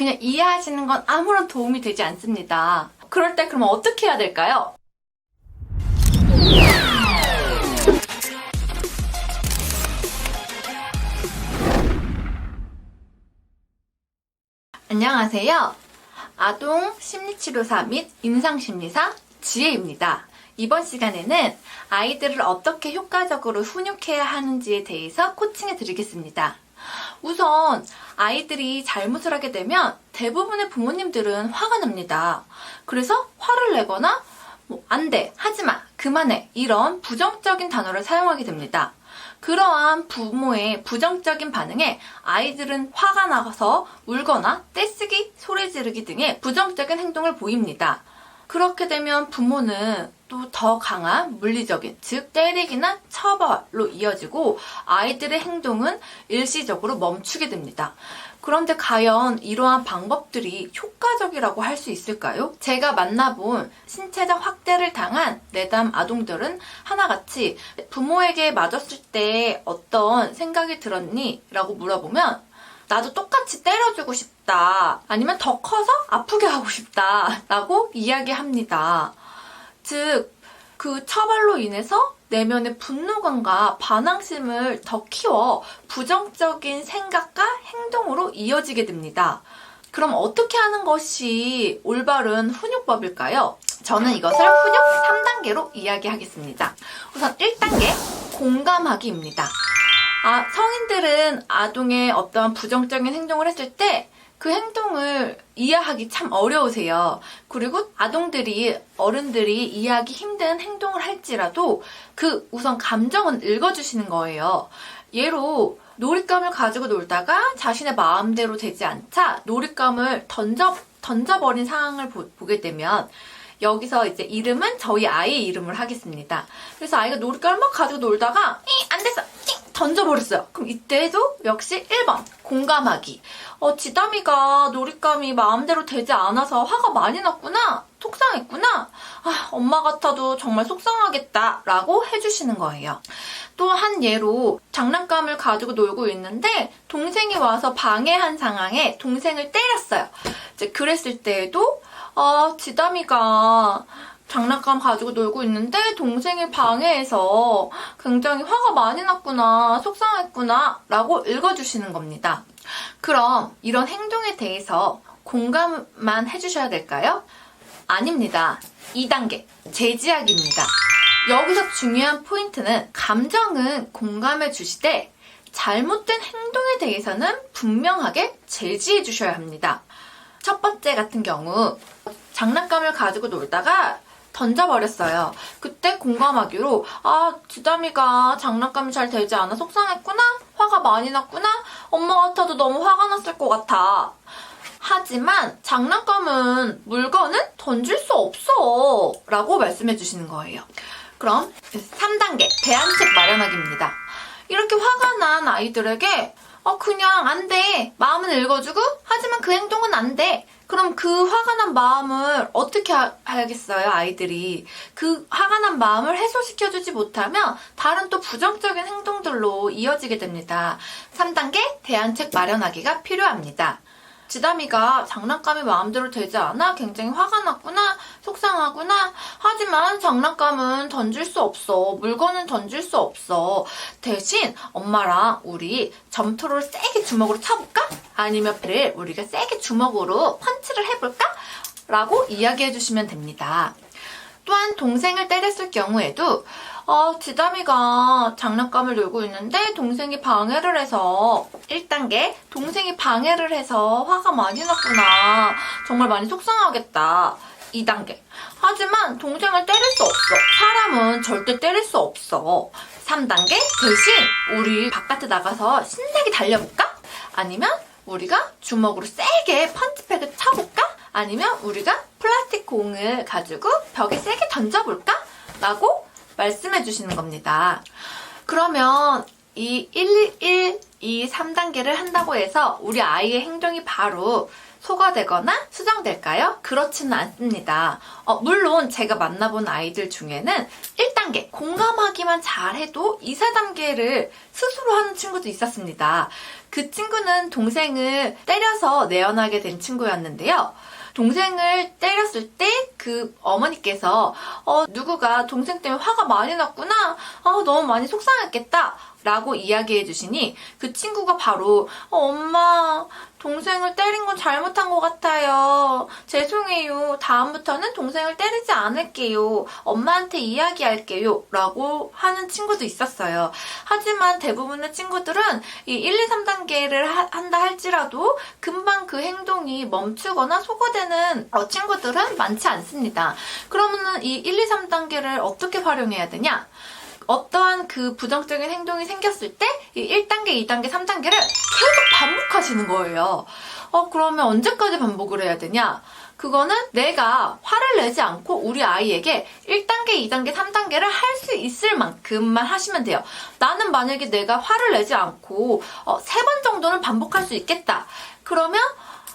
그냥 이해하시는 건 아무런 도움이 되지 않습니다. 그럴 때 그러면 어떻게 해야 될까요? 안녕하세요. 아동 심리치료사 및 임상심리사 지혜입니다. 이번 시간에는 아이들을 어떻게 효과적으로 훈육해야 하는지에 대해서 코칭해 드리겠습니다. 우선 아이들이 잘못을 하게 되면 대부분의 부모님들은 화가 납니다. 그래서 화를 내거나 뭐, 안 돼, 하지 마, 그만해 이런 부정적인 단어를 사용하게 됩니다. 그러한 부모의 부정적인 반응에 아이들은 화가 나서 울거나 떼쓰기, 소리 지르기 등의 부정적인 행동을 보입니다. 그렇게 되면 부모는 또 더 강한 물리적인, 즉 때리기나 처벌로 이어지고 아이들의 행동은 일시적으로 멈추게 됩니다. 그런데 과연 이러한 방법들이 효과적이라고 할 수 있을까요? 제가 만나본 신체적 학대를 당한 내담 아동들은 하나같이 부모에게 맞았을 때 어떤 생각이 들었니? 라고 물어보면 나도 똑같이 때려주고 싶다. 아니면 더 커서 아프게 하고 싶다. 라고 이야기합니다. 즉, 그 처벌로 인해서 내면의 분노감과 반항심을 더 키워 부정적인 생각과 행동으로 이어지게 됩니다. 그럼 어떻게 하는 것이 올바른 훈육법일까요? 저는 이것을 훈육 3단계로 이야기하겠습니다. 우선 1단계, 공감하기입니다. 아, 성인들은 아동의 어떤 부정적인 행동을 했을 때 그 행동을 이해하기 참 어려우세요. 그리고 아동들이, 어른들이 이해하기 힘든 행동을 할지라도 그 우선 감정은 읽어주시는 거예요. 예로, 놀잇감을 가지고 놀다가 자신의 마음대로 되지 않자 놀잇감을 던져, 던져버린 상황을 보, 보게 되면 여기서 이제 이름은 저희 아이의 이름을 하겠습니다. 그래서 아이가 놀잇감을 막 가지고 놀다가 이, 안 됐어! 띵! 던져버렸어요. 그럼 이때도 역시 1번 공감하기. 어, 지담이가 놀잇감이 마음대로 되지 않아서 화가 많이 났구나. 속상했구나. 아, 엄마 같아도 정말 속상하겠다. 라고 해주시는 거예요. 또 한 예로 장난감을 가지고 놀고 있는데 동생이 와서 방해한 상황에 동생을 때렸어요. 이제 그랬을 때에도 아, 지담이가 장난감 가지고 놀고 있는데 동생이 방해해서 굉장히 화가 많이 났구나, 속상했구나, 라고 읽어주시는 겁니다. 그럼 이런 행동에 대해서 공감만 해주셔야 될까요? 아닙니다. 2단계, 제지하기입니다. 여기서 중요한 포인트는 감정은 공감해 주시되 잘못된 행동에 대해서는 분명하게 제지해 주셔야 합니다. 첫 번째 같은 경우 장난감을 가지고 놀다가 던져버렸어요. 그때 공감하기로 아 지담이가 장난감이 잘 되지 않아 속상했구나 화가 많이 났구나 엄마 같아도 너무 화가 났을 것 같아. 하지만 장난감은 물건은 던질 수 없어 라고 말씀해 주시는 거예요. 그럼 3단계 대안책 마련하기입니다. 이렇게 화가 난 아이들에게 어 그냥 안 돼. 마음은 읽어주고 하지만 그 행동은 안 돼. 그럼 그 화가 난 마음을 어떻게 하, 하겠어요, 아이들이. 그 화가 난 마음을 해소시켜주지 못하면 다른 또 부정적인 행동들로 이어지게 됩니다. 3단계 대안책 마련하기가 필요합니다. 지담이가 장난감이 마음대로 되지 않아 굉장히 화가 났구나, 속상하구나. 하지만 장난감은 던질 수 없어. 물건은 던질 수 없어. 대신 엄마랑 우리 점토를 세게 주먹으로 차볼까? 아니면 배를 우리가 세게 주먹으로 펀치를 해볼까? 라고 이야기해 주시면 됩니다. 또한 동생을 때렸을 경우에도 어, 지담이가 장난감을 놀고 있는데 동생이 방해를 해서 1단계 동생이 방해를 해서 화가 많이 났구나. 정말 많이 속상하겠다. 2단계. 하지만 동생을 때릴 수 없어. 사람은 절대 때릴 수 없어. 3단계. 대신 우리 바깥에 나가서 신나게 달려볼까? 아니면 우리가 주먹으로 세게 펀치팩을 쳐볼까? 아니면 우리가 플라스틱 공을 가지고 벽에 세게 던져볼까? 라고 말씀해 주시는 겁니다. 그러면 이 111, 이 3단계를 한다고 해서 우리 아이의 행동이 바로 소거되거나 수정될까요? 그렇지는 않습니다. 어, 물론 제가 만나본 아이들 중에는 1단계 공감하기만 잘해도 2, 4단계를 스스로 하는 친구도 있었습니다. 그 친구는 동생을 때려서 내연하게 된 친구였는데요. 동생을 때렸을 때 그 어머니께서 어, 누구가 동생 때문에 화가 많이 났구나. 아, 너무 많이 속상했겠다. 라고 이야기해 주시니 그 친구가 바로 어, 엄마 동생을 때린 건 잘못한 것 같아요. 죄송해요. 다음부터는 동생을 때리지 않을게요. 엄마한테 이야기할게요. 라고 하는 친구도 있었어요. 하지만 대부분의 친구들은 이 1, 2, 3단계를 한다 할지라도 금방 그 행동이 멈추거나 소거되는 어, 친구들은 많지 않습니다. 그러면은 이 1, 2, 3단계를 어떻게 활용해야 되냐? 어떠한 그 부정적인 행동이 생겼을 때이 1단계, 2단계, 3단계를 계속 반복하시는 거예요. 어, 그러면 언제까지 반복을 해야 되냐? 그거는 내가 화를 내지 않고 우리 아이에게 1단계, 2단계, 3단계를 할 수 있을 만큼만 하시면 돼요. 나는 만약에 내가 화를 내지 않고 어, 3번 정도는 반복할 수 있겠다. 그러면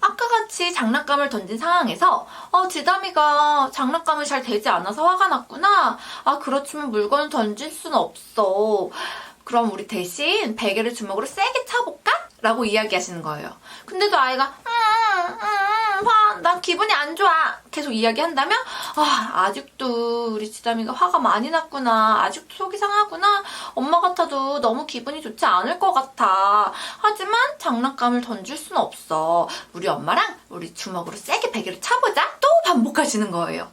아까 같이 장난감을 던진 상황에서 어 지담이가 장난감이 잘 되지 않아서 화가 났구나. 아 그렇지만 물건을 던질 수는 없어. 그럼 우리 대신 베개를 주먹으로 세게 차볼까? 라고 이야기하시는 거예요. 근데도 아이가 음, 음, 화, 난 기분이 안 좋아. 계속 이야기한다면 아, 아직도 우리 지담이가 화가 많이 났구나. 아직도 속이 상하구나. 엄마 같아도 너무 기분이 좋지 않을 것 같아. 하지만 장난감을 던질 수는 없어. 우리 엄마랑 우리 주먹으로 세게 베개를 차보자. 또 반복하시는 거예요.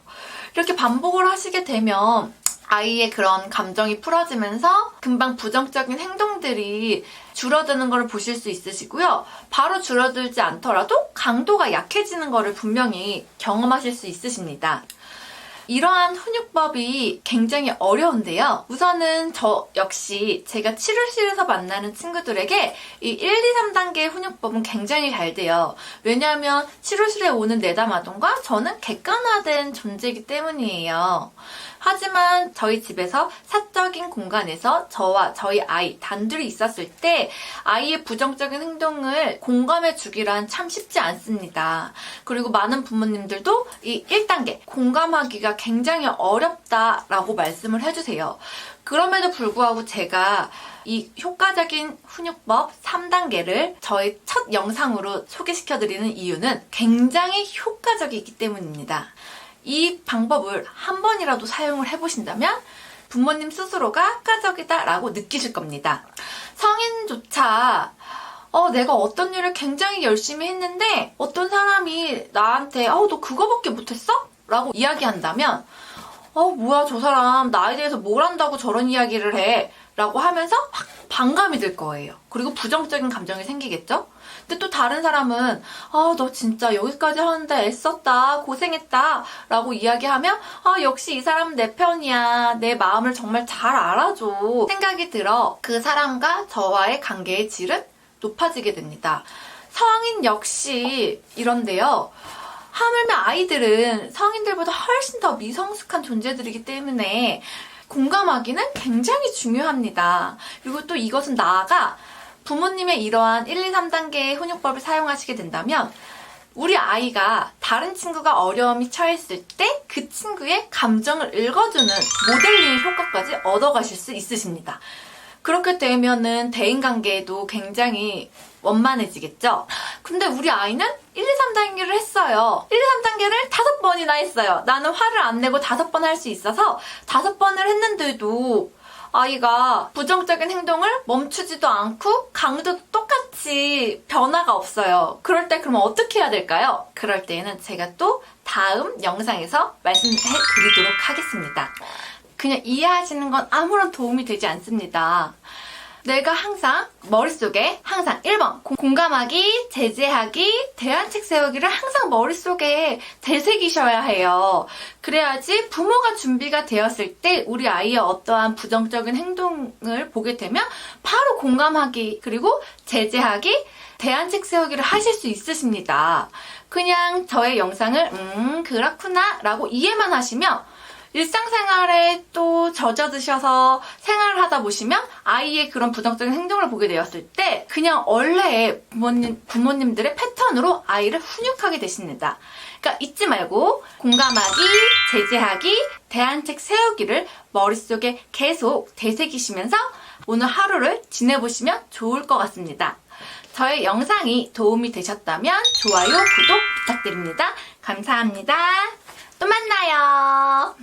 이렇게 반복을 하시게 되면 아이의 그런 감정이 풀어지면서 금방 부정적인 행동들이 줄어드는 것을 보실 수 있으시고요. 바로 줄어들지 않더라도 강도가 약해지는 것을 분명히 경험하실 수 있으십니다. 이러한 훈육법이 굉장히 어려운데요. 우선은 저 역시 제가 치료실에서 만나는 친구들에게 이 1, 2, 3단계 훈육법은 굉장히 잘 돼요. 왜냐하면 치료실에 오는 내담아동과 저는 객관화된 존재이기 때문이에요. 하지만 저희 집에서 사적인 공간에서 저와 저희 아이 단둘이 있었을 때 아이의 부정적인 행동을 공감해 주기란 참 쉽지 않습니다. 그리고 많은 부모님들도 이 1단계 공감하기가 굉장히 어렵다라고 말씀을 해주세요. 그럼에도 불구하고 제가 이 효과적인 훈육법 3단계를 저희 첫 영상으로 소개시켜드리는 이유는 굉장히 효과적이기 때문입니다. 이 방법을 한 번이라도 사용을 해보신다면 부모님 스스로가 효과적이다라고 느끼실 겁니다. 성인조차 어, 내가 어떤 일을 굉장히 열심히 했는데 어떤 사람이 나한테 어, 너 그거밖에 못했어? 라고 이야기한다면 어, 뭐야 저 사람 나에 대해서 뭘 안다고 저런 이야기를 해 라고 하면서 확 반감이 들 거예요. 그리고 부정적인 감정이 생기겠죠? 근데 또 다른 사람은 아, 너 진짜 여기까지 하는데 애썼다, 고생했다 라고 이야기하면 아, 역시 이 사람은 내 편이야. 내 마음을 정말 잘 알아줘. 생각이 들어 그 사람과 저와의 관계의 질은 높아지게 됩니다. 성인 역시 이런데요. 하물며 아이들은 성인들보다 훨씬 더 미성숙한 존재들이기 때문에 공감하기는 굉장히 중요합니다. 그리고 또 이것은 나아가 부모님의 이러한 1, 2, 3단계의 훈육법을 사용하시게 된다면 우리 아이가 다른 친구가 어려움이 처했을 때 그 친구의 감정을 읽어주는 모델링 효과까지 얻어가실 수 있으십니다. 그렇게 되면은 대인관계에도 굉장히 원만해지겠죠? 근데 우리 아이는 1, 2, 3단계를 했어요. 1, 2, 3단계를 다섯 번이나 했어요. 나는 화를 안 내고 다섯 번 할 수 있어서 다섯 번을 했는데도 아이가 부정적인 행동을 멈추지도 않고 강도 똑같이 변화가 없어요. 그럴 때 그러면 어떻게 해야 될까요? 그럴 때에는 제가 또 다음 영상에서 말씀해 드리도록 하겠습니다. 그냥 이해하시는 건 아무런 도움이 되지 않습니다. 내가 항상 머릿속에 항상 1번 공감하기, 제재하기, 대안책 세우기를 항상 머릿속에 되새기셔야 해요. 그래야지 부모가 준비가 되었을 때 우리 아이의 어떠한 부정적인 행동을 보게 되면 바로 공감하기 그리고 제재하기, 대안책 세우기를 하실 수 있으십니다. 그냥 저의 영상을 음 그렇구나 라고 이해만 하시면 일상생활에 또 젖어드셔서 생활을 하다 보시면 아이의 그런 부정적인 행동을 보게 되었을 때 그냥 원래의 부모님, 부모님들의 패턴으로 아이를 훈육하게 되십니다. 그러니까 잊지 말고 공감하기, 제재하기, 대안책 세우기를 머릿속에 계속 되새기시면서 오늘 하루를 지내보시면 좋을 것 같습니다. 저의 영상이 도움이 되셨다면 좋아요, 구독 부탁드립니다. 감사합니다. 또 만나요.